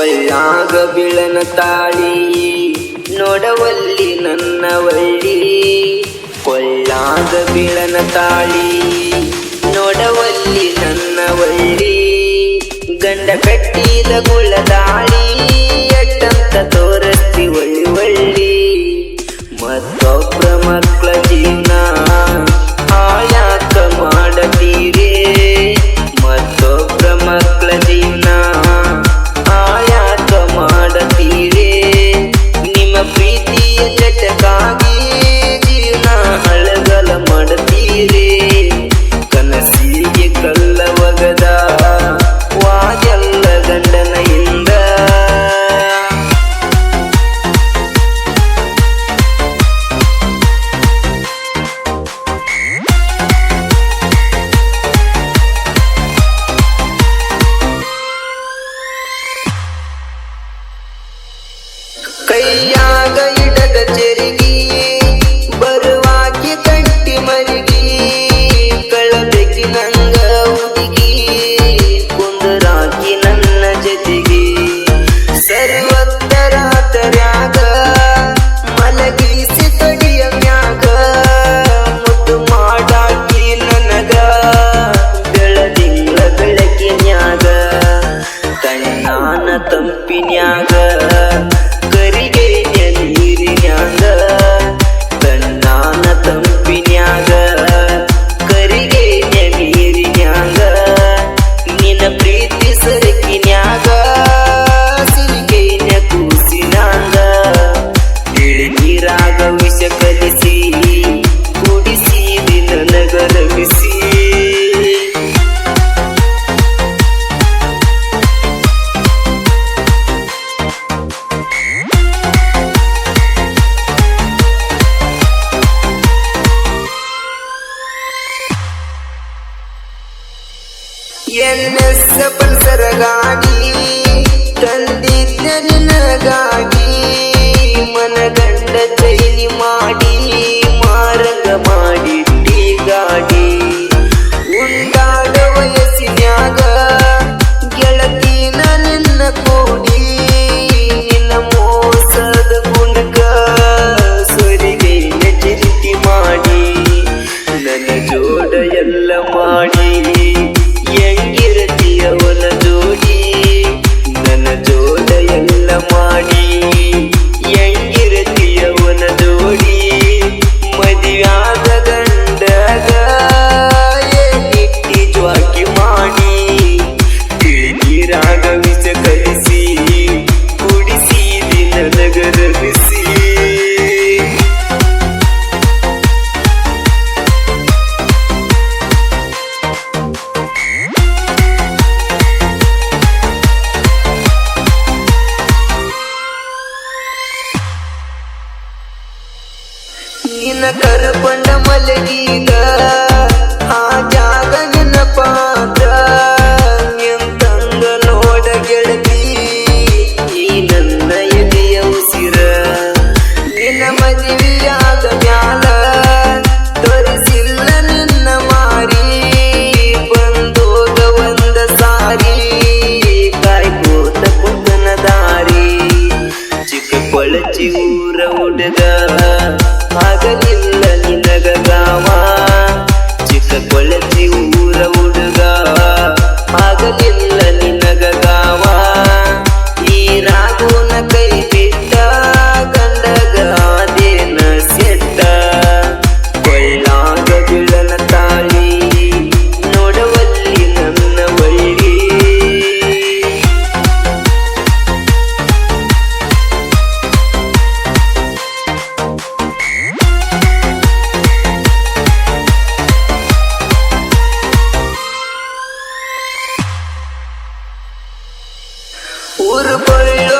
ಕೊಲ್ಲಾಗ ಬಿಳನ ತಾಳಿ ನೋಡವಲ್ಲಿ ನನ್ನ ವಳ್ಳಿ. ಕೊಲ್ಲಾಗ ಬಿಳನ ತಾಳಿ ನೋಡವಲ್ಲಿ ನನ್ನ ವಳ್ಳಿ. ಗಂಡ ಕಟ್ಟಿದ ಗುಳದಾಳಿ ಎನ್ ಎಸ್ ಪಲ್ಸರ ಗಾಡಿ ತಂದಿದ್ದ ನಿನಗಾಗಿ. ನಿನ್ನ ಕರ್ಕೊಂಡ ಮಲಗೀಗ ಆ ಜಾಗ ನೆನಪಾದ ಎಂತಂಗ ನೋಡ ಗೆಳತಿ, ಈ ನನ್ನ ಎದೆಯ ಉಸಿರ. ನಿನ್ನ ಮದುವೆಯಾದ ಮ್ಯಾಲ ತೋರಿಸಿಲ್ಲ ನಿನ್ನ ಮಾರಿ. ಬಂದೋಗ ಒಂದ ಸಾರಿ ಕಾಯ್ಕೋತ ಕುಂತನ ದಾರಿ. ಚಿಕ್ಕ ಕೊಳಚಿ ಊರ ಹುಡುಗ, ಆಗಲಿ ஒரு பள்ளம்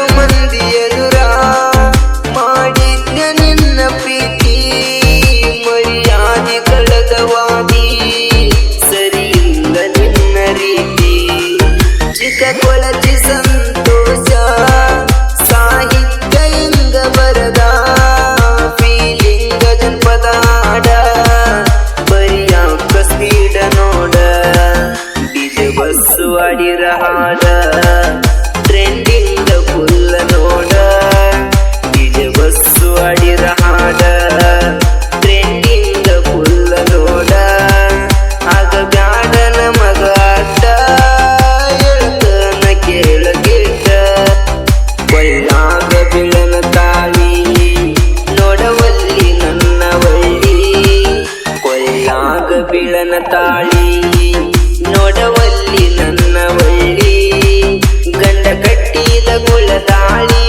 ಬೀಳನ ತಾಳಿ ನೋಡವಲ್ಲಿ ನನ್ನ ಒಳ್ಳಿ ಗಂಡ ಕಟ್ಟಿದ ಗುಳದಾಳಿ.